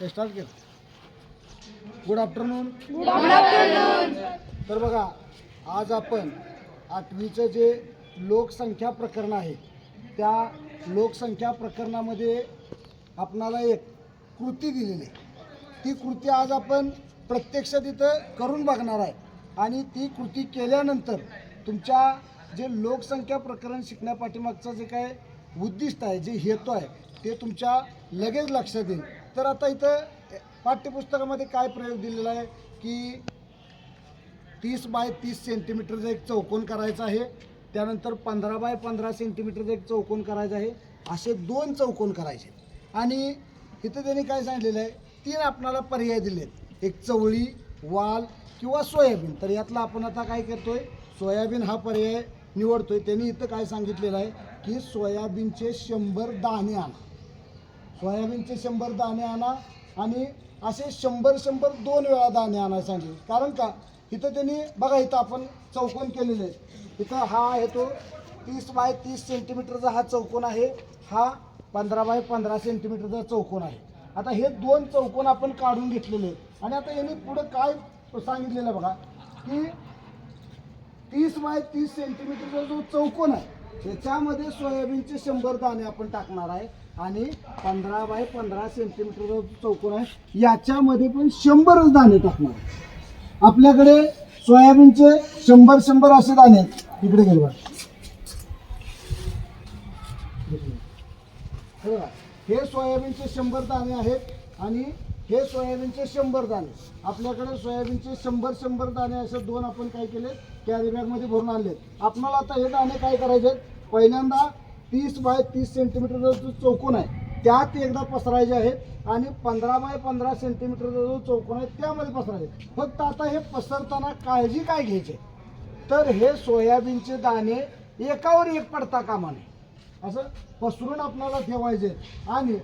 Start केलं. Good afternoon तर बघा आज आपण आठवीचं जे लोकसंख्या प्रकरण आहे त्या लोकसंख्या प्रकरणामध्ये आपणाला एक कृती दिलेली आहे. ती कृती आज आपण प्रत्यक्षात इथं करून बघणार आहे. आणि ती कृती केल्यानंतर तुमच्या जे लोकसंख्या प्रकरण शिकण्यापाठीमागचं जे काय उद्दिष्ट आहे जे हेतू आहे ते तुमच्या लगेच लक्षात येईल. तर आता इथं पाठ्यपुस्तकामध्ये काय प्रयोग दिलेला आहे की तीस बाय तीस सेंटीमीटरचा एक चौकोन करायचा आहे. त्यानंतर पंधरा बाय पंधरा सेंटीमीटरचा एक चौकोन करायचा आहे. असे दोन चौकोन करायचे. आणि इथं त्यांनी काय सांगितलेलं आहे? तीन आपणाला पर्याय दिलेत. एक चवळी वाल किंवा सोयाबीन. तर यातला आपण आता काय करतोय? सोयाबीन हा पर्याय निवडतोय. त्यांनी इथं काय सांगितलेलं आहे? की सोयाबीनचे शंभर दाणे आणा. सोयाबीनचे शंभर दाणे आणा आणि असे शंभर शंभर दोन वेळा दाणे आणायला सांगितले. कारण का? इथं त्यांनी बघा इथं आपण चौकोन केलेले आहे इथं हा आहे तो तीस बाय तीस सेंटीमीटरचा हा चौकोन आहे. हा पंधरा बाय पंधरा सेंटीमीटरचा चौकोन आहे. आता हे दोन चौकोन आपण काढून घेतलेले आणि आता यांनी पुढं काय सांगितलेलं बघा? की तीस बाय तीस सेंटीमीटरचा जो चौकोन आहे त्याच्यामध्ये सोयाबीनचे शंभर दाणे आपण टाकणार आहे. आणि पंधरा बाय पंधरा सेंटीमीटरचा चौकोन आहे. याच्यामध्ये पण शंभरच दाणे टाकणार आपल्याकडे सोयाबीनचे शंभर शंभर असे दाणे आहेत. इकडे गेले हे हे सोयाबीनचे शंभर दाणे आहेत आणि हे सोयाबीनचे शंभर दाणे. आपल्याकडे सोयाबीनचे शंभर शंभर दाणे असे दोन आपण काय केले कॅरी बॅगमध्ये भरून आणले आपणाला आता हे दाणे काय करायचे आहेत? पहिल्यांदा तीस बाय तीस सेंटीमीटरचा जो चौकोन आहे त्यात एकदा पसरायचे आहेत आणि पंधरा बाय पंधरा सेंटीमीटरचा जो चौकोन आहे त्यामध्ये पसरायचे फक्त आता हे पसरताना काळजी काय घ्यायची? तर हे सोयाबीनचे दाणे एकावर एक पडता कामा नये असं पसरून आपल्याला ठेवायचे आणि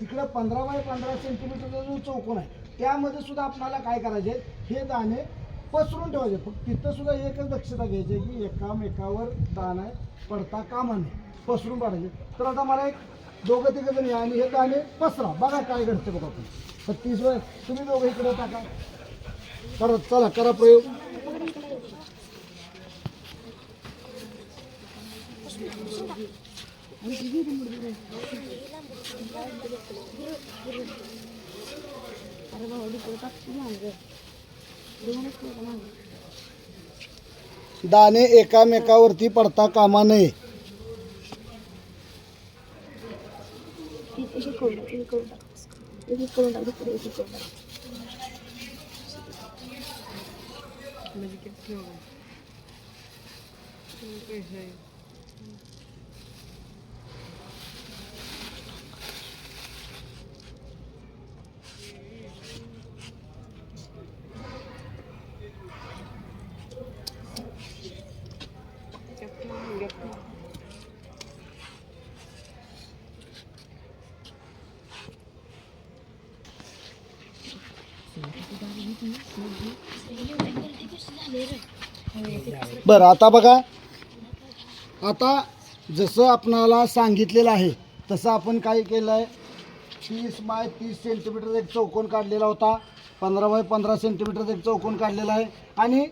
तिकडं पंधरा बाय पंधरा सेंटीमीटरचा जो चौकोन आहे त्यामध्ये सुद्धा आपल्याला काय करायचे हे दाणे पसरून ठेवायचे. फक्त तिथं सुद्धा एकच दक्षता घ्यायची की एकामेकावर आहे पडता कामा नये पसरून पाडायचे. तर आता मला एक दोघं तिघं जण या आणि हे दाणे पसरा. बघा काय घडते बघा आपण तर तीस वेळ तुम्ही दोघं इकडे टाका. करा चला करा प्रयोग. दाणे एकामेकावरती पडता कामा नये. बरं आता बघा. आता जसं आपणाला सांगितलेलं आहे तसं आपण काय केलं आहे तीस बाय तीस सेंटीमीटर एक चौकोन काढलेला होता. पंधरा बाय पंधरा सेंटीमीटर एक चौकोन काढलेला आहे. आणि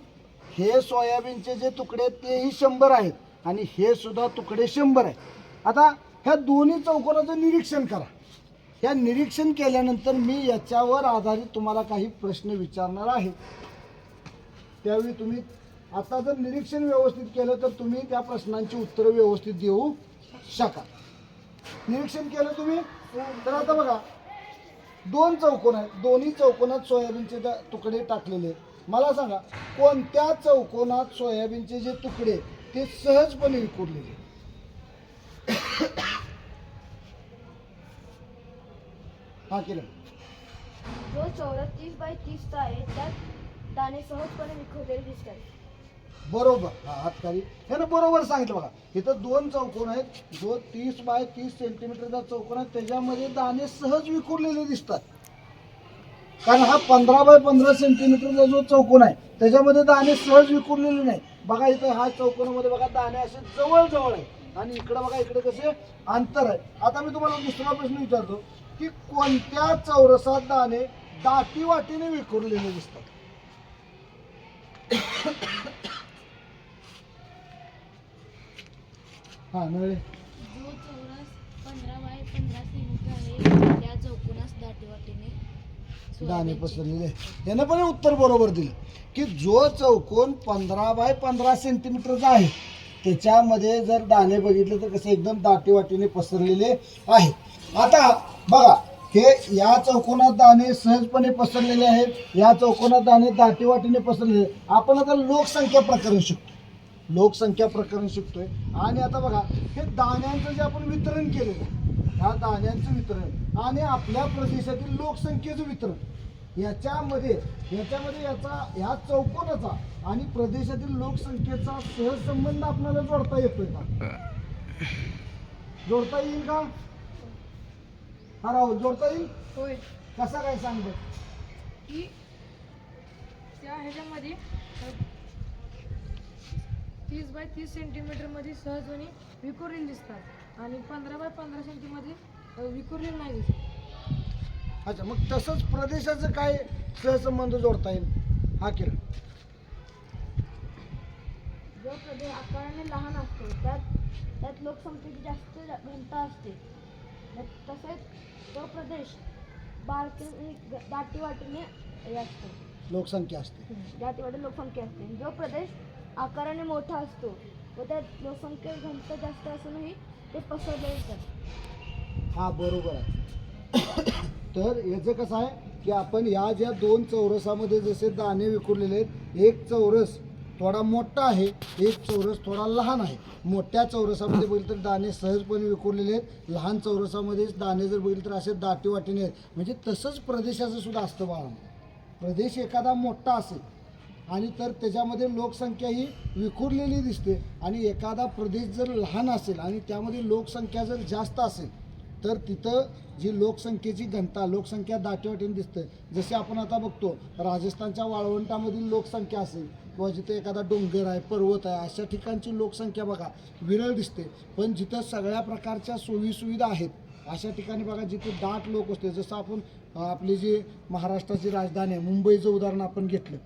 हे सोयाबीनचे जे तुकडे तेही शंभर आहेत. आणि हे सुद्धा तुकडे शंभर आहेत. आता ह्या दोन्ही चौकोनाचं निरीक्षण करा. ह्या निरीक्षण केल्यानंतर मी याच्यावर आधारित तुम्हाला काही प्रश्न विचारणार आहे. त्यावेळी तुम्ही आता जर निरीक्षण व्यवस्थित केलं तर तुम्ही त्या प्रश्नांची उत्तरं व्यवस्थित देऊ शकाल. निरीक्षण केलं तुम्ही तर आता बघा दोन चौकोन आहेत. दोन्ही चौकोनात सोयाबीनचे त्या तुकडे टाकलेले मला सांगा कोणत्या चौकोनात सोयाबीनचे जे तुकडे ते सहजपणे विखुरलेले हा केलं. जो चौरस तीस बाय तीसचा आहे त्यात दाणे सहजपणे विखुरलेले दिसतात. बरोबर. हा हातकारी. हे ना बरोबर सांगितलं बघा. इथं दोन चौकोन आहेत. जो तीस बाय तीस सेंटीमीटरचा चौकोन आहे. त्याच्यामध्ये दाणे सहज विखुरलेले दिसतात. कारण हा पंधरा बाय पंधरा सेंटीमीटरचा जो चौकोन आहे त्याच्यामध्ये दाणे सहज विखुरलेले नाही. बघा इथं हा चौकोनामध्ये बघा दाणे असे जवळजवळ आहे आणि इकडं बघा इकडे कसे अंतर आहे आता मी तुम्हाला दुसरा प्रश्न विचारतो की कोणत्या चौरसात दाणे दाटी वाटीने विखुरलेले दिसतात? हा नळे जो चौरस पंधरा बाय पंधरा सेंटीमीटर आहे त्या चौकोनास दाटी वाटीने दाणे पसरलेले. यानं पण उत्तर बरोबर दिलं की जो चौकोन पंधरा बाय पंधरा सेंटीमीटरचा आहे त्याच्यामध्ये जर दाणे बघितले तर कसे एकदम दाटी वाटीने पसरलेले आहे. आता बघा हे या चौकोनात दाणे सहजपणे पसरलेले आहेत या चौकोनात दाणे दाटीवाटीने पसरलेले आहेत. आपण आता लोकसंख्या प्रकरण शिकतो लोकसंख्या प्रकरण शिकतोय. आणि आता बघा हे दाण्यांचं जे आपण वितरण केलेलं आहे ह्या दाण्यांचं वितरण आणि आपल्या प्रदेशातील लोकसंख्येचं वितरण याच्यामध्ये याच्यामध्ये याचा ह्या चौकोनाचा आणि प्रदेशातील लोकसंख्येचा सहसंबंध आपल्याला जोडता येतोय का? जोडता येईल का? हा राहुल जोडता येईल? होय. कसा काय सांग बरं? की त्या ह्याच्यामध्ये तीस बाय तीस सेंटीमीटरमध्ये सहजपणे विखुरलेले दिसतात. आणि पंधरा बाय पंधरा सेंटीमध्ये विखुरलेले नाही दिसत. अच्छा मग तसंच प्रदेशाचं काय सहसंबंध जोडता येईल? हा किरण. जो प्रदेश आकाराने लहान असतो त्यात त्यात लोकसंख्येची जास्त घनता असते. तसेच तो प्रदेश बारकाईने ग- दाटी वाटीने हे असतो. लोकसंख्या असते. दाटी वाटी लोकसंख्या असते. जो प्रदेश आकाराने मोठा असतो व त्यात लोकसंख्या घनता जास्त असूनही ते पसरले येतात हा बरोबर आहे. तर याचं कसं आहे की आपण या ज्या दोन चौरसामध्ये जसे दाणे विखुरलेले आहेत एक चौरस थोडा मोठा आहे एक चौरस थोडा लहान आहे. मोठ्या चौरसामध्ये बघितलं तर दाणे सहजपणे विखुरलेले आहेत. लहान चौरसामध्येच दाणे जर बघितलं तर असे दाटी वाटीने आहेत. म्हणजे तसंच प्रदेशाचं सुद्धा असतं बाळा. प्रदेश एखादा मोठा असेल आणि तर त्याच्यामध्ये लोकसंख्या ही विखुरलेली दिसते आणि एखादा प्रदेश जर लहान असेल आणि त्यामध्ये लोकसंख्या जर जास्त असेल तर तिथं जी लोकसंख्येची घनता लोकसंख्या दाटीवाटीने दिसते. जसे आपण आता बघतो राजस्थानच्या वाळवंटामधील लोकसंख्या असेल किंवा जिथे एखादा डोंगर आहे पर्वत आहे अशा ठिकाणची लोकसंख्या बघा विरळ दिसते. पण जिथं सगळ्या प्रकारच्या सोयीसुविधा आहेत अशा ठिकाणी बघा जिथे दाट लोक असते. जसं आपण आपली जी महाराष्ट्राची राजधानी आहे मुंबईचं उदाहरण आपण घेतलं.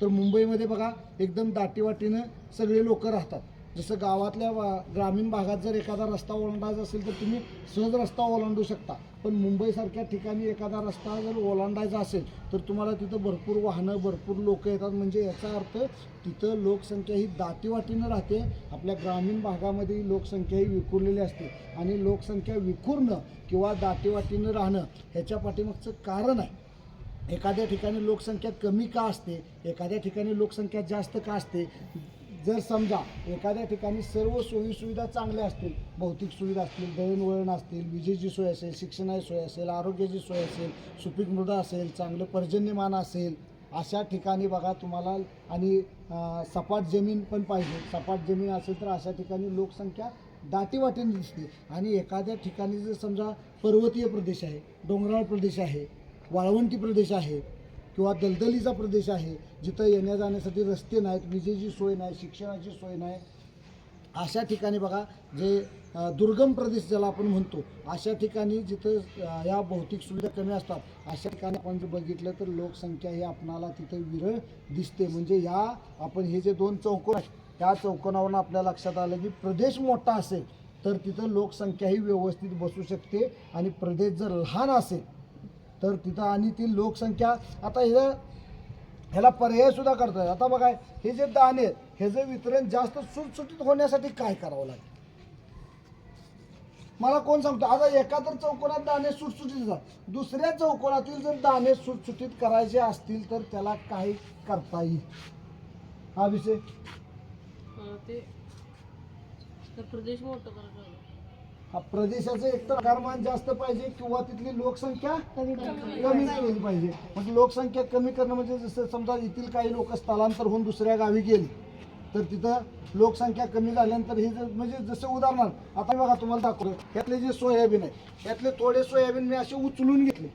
तर मुंबईमध्ये बघा एकदम दाटीवाटीनं सगळे लोक राहतात. जसं गावातल्या वा- ग्रामीण भागात जर एखादा रस्ता ओलांडायचा असेल तर तुम्ही सहज रस्ता ओलांडू शकता. पण मुंबईसारख्या ठिकाणी एखादा रस्ता जर ओलांडायचा असेल तर तुम्हाला तिथं भरपूर वाहनं भरपूर लोक येतात. म्हणजे याचा अर्थ तिथं लोकसंख्या ही दाटीवाटीनं राहते. आपल्या ग्रामीण भागामध्ये लोकसंख्या ही विखुरलेली असते. आणि लोकसंख्या विखुरणं किंवा दाटीवाटीनं राहणं ह्याच्या पाठीमागचं कारण आहे. एखाद्या ठिकाणी लोकसंख्या कमी का असते? एखाद्या ठिकाणी लोकसंख्या जास्त का असते? जर समजा एखाद्या ठिकाणी सर्व सोयीसुविधा चांगल्या असतील भौतिक सुविधा असतील दळणवळण असतील विजेची सोय असेल शिक्षणाची सोय असेल आरोग्याची सोय असेल सुपीक मृदा असेल चांगलं पर्जन्यमान असेल अशा ठिकाणी बघा तुम्हाला आणि सपाट जमीन पण पाहिजे. सपाट जमीन असेल तर अशा ठिकाणी लोकसंख्या दाटीवाटीने दिसते. आणि एखाद्या ठिकाणी जर समजा पर्वतीय प्रदेश आहे डोंगराळ प्रदेश आहे वाळवंटी प्रदेश आहे किंवा दलदलीचा प्रदेश आहे जिथं येण्या जाण्यासाठी रस्ते नाहीत विजेची सोय नाही शिक्षणाची सोय नाही अशा ठिकाणी बघा जे दुर्गम प्रदेश ज्याला आपण म्हणतो अशा ठिकाणी जिथं या भौतिक सुविधा कमी असतात अशा ठिकाणी आपण जर बघितलं तर लोकसंख्या ही आपणाला तिथं विरळ दिसते. म्हणजे या आपण हे जे दोन चौकोन आहेत त्या चौकोनावरून आपल्या लक्षात आलं की प्रदेश मोठा असेल तर तिथं लोकसंख्या ही व्यवस्थित बसू शकते आणि प्रदेश जर लहान असेल तर तिथं आणि ती लोकसंख्या आता हे ह्याला पर्यायसुद्धा करतात आता बघा हे जे दाणे आहेत ह्याचं वितरण जास्त सुटसुटीत होण्यासाठी काय करावं लागेल? मला कोण सांगतो? आता एका तर चौकोनात दाणे सुटसुटीत जातात. दुसऱ्या चौकोनातील जर दाणे सुटसुटीत करायचे असतील तर त्याला काही करता येईल. हा विषय ते प्रदेश मोठं हा प्रदेशाचं एकतर आकारमान जास्त पाहिजे किंवा तिथली लोकसंख्या कमी केली पाहिजे. म्हणजे लोकसंख्या कमी करणं म्हणजे जसं समजा येथील काही लोक स्थलांतर होऊन दुसऱ्या गावी गेली तर तिथं लोकसंख्या कमी झाल्यानंतर हे म्हणजे जसं उदाहरणार्थ आता बघा तुम्हाला दाखवतो. यातले जे सोयाबीन आहे यातले थोडे सोयाबीन मी असे उचलून घेतले.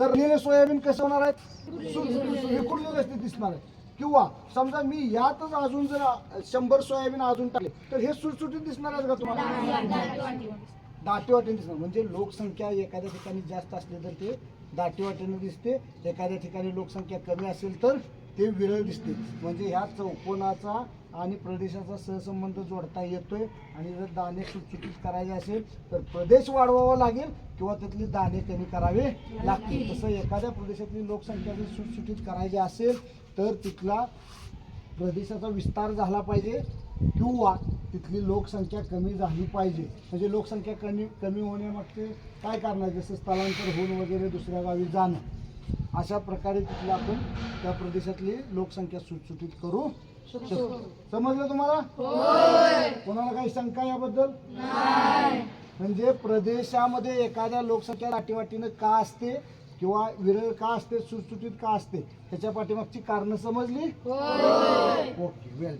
तर नेले सोयाबीन कसे होणार आहेत विखुरलेले असते दिसणार आहे. किंवा समजा मी यातच अजून जर शंभर सोयाबीन अजून टाकले तर हे सुटसुटीत दिसणार आहेत का तुम्हाला? दाटीवाटीने दिसणार म्हणजे लोकसंख्या एखाद्या ठिकाणी जास्त असली तर ते दाटीवाटीने दिसते. एखाद्या ठिकाणी लोकसंख्या कमी असेल तर ते विरळ दिसते. म्हणजे ह्या चौकोनाचा आणि प्रदेशाचा सहसंबंध जोडता येतोय. आणि जर दाणे सुटसुटीत करायचे असेल तर प्रदेश वाढवावा लागेल किंवा त्यातले दाणे कमी करावे लागतील. तसं एखाद्या प्रदेशातली लोकसंख्या जर सुटसुटीत करायची असेल तर तिथला प्रदेशाचा विस्तार झाला पाहिजे. किंवा तिथली लोकसंख्या कमी झाली पाहिजे. म्हणजे लोकसंख्या कमी कमी होण्यामागचे काय कारण आहे? जसं स्थलांतर होऊन वगैरे दुसऱ्या गावी जाणं. अशा प्रकारे तिथलं आपण त्या प्रदेशातली लोकसंख्या सुटसुटीत करू शकतो. समजलं तुम्हाला? कोणाला काही शंका याबद्दल? म्हणजे प्रदेशामध्ये एखाद्या लोकसंख्या दाटीवाटीनं का असते किंवा विरळ का असते सुटसुटीत का असते त्याच्या पाठीमागची कारणं समजली? ओके वेल